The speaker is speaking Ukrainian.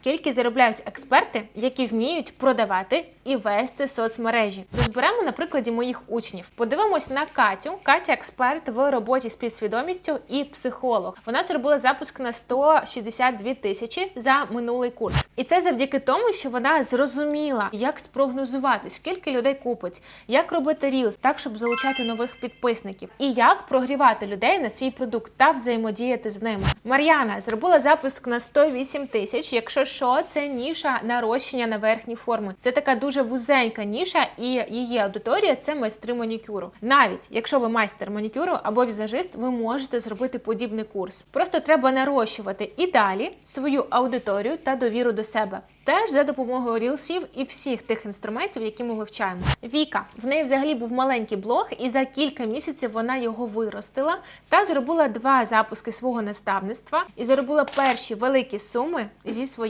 скільки заробляють експерти, які вміють продавати і вести соцмережі. Розберемо на прикладі моїх учнів. Подивимось на Катю. Катя експерт в роботі з підсвідомістю і психолог. Вона зробила запуск на 162 тисячі за минулий курс. І це завдяки тому, що вона зрозуміла, як спрогнозувати, скільки людей купить, як робити рілс, так щоб залучати нових підписників, і як прогрівати людей на свій продукт та взаємодіяти з ними. Мар'яна зробила запуск на 108 тисяч. Якщо що, це ніша нарощення на верхні форми. Це така дуже вузенька ніша, і її аудиторія це майстри манікюру. Навіть якщо ви майстер манікюру або візажист, ви можете зробити подібний курс. Просто треба нарощувати і далі свою аудиторію та довіру до себе. Теж за допомогою рілсів і всіх тих інструментів, які ми вивчаємо. Віка в неї взагалі був маленький блог, і за кілька місяців вона його виростила та зробила два запуски свого наставництва і заробила перші великі суми зі своїх.